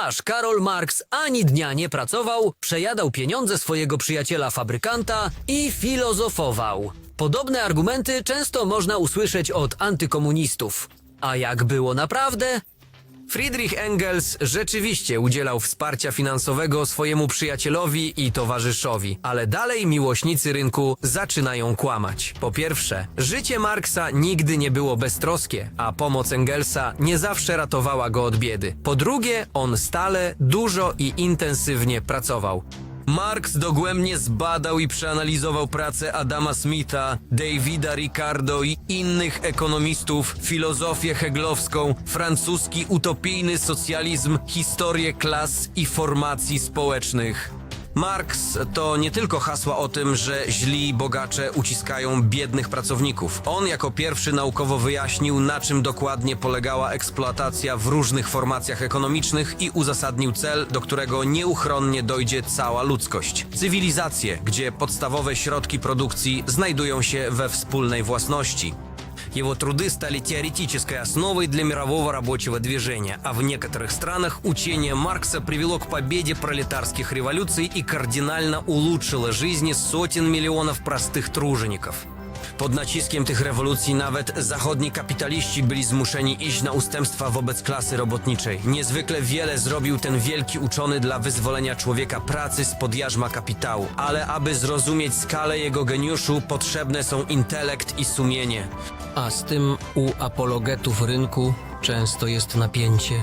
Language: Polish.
Aż Karol Marx ani dnia nie pracował, przejadał pieniądze swojego przyjaciela fabrykanta i filozofował. Podobne argumenty często można usłyszeć od antykomunistów. A jak było naprawdę? Friedrich Engels rzeczywiście udzielał wsparcia finansowego swojemu przyjacielowi i towarzyszowi, ale dalej miłośnicy rynku zaczynają kłamać. Po pierwsze, życie Marksa nigdy nie było beztroskie, a pomoc Engelsa nie zawsze ratowała go od biedy. Po drugie, on stale, dużo i intensywnie pracował. Marx dogłębnie zbadał i przeanalizował pracę Adama Smitha, Davida Ricardo i innych ekonomistów, filozofię heglowską, francuski utopijny socjalizm, historię klas i formacji społecznych. Marx to nie tylko hasła o tym, że źli bogacze uciskają biednych pracowników. On jako pierwszy naukowo wyjaśnił, na czym dokładnie polegała eksploatacja w różnych formacjach ekonomicznych i uzasadnił cel, do którego nieuchronnie dojdzie cała ludzkość. Cywilizację, gdzie podstawowe środki produkcji znajdują się we wspólnej własności. Его труды стали теоретической основой для мирового рабочего движения, а в некоторых странах учение Маркса привело к победе пролетарских революций и кардинально улучшило жизни сотен миллионов простых тружеников. Pod naciskiem tych rewolucji nawet zachodni kapitaliści byli zmuszeni iść na ustępstwa wobec klasy robotniczej. Niezwykle wiele zrobił ten wielki uczony dla wyzwolenia człowieka pracy spod jarzma kapitału. Ale aby zrozumieć skalę jego geniuszu, potrzebne są intelekt i sumienie. A z tym u apologetów rynku często jest napięcie.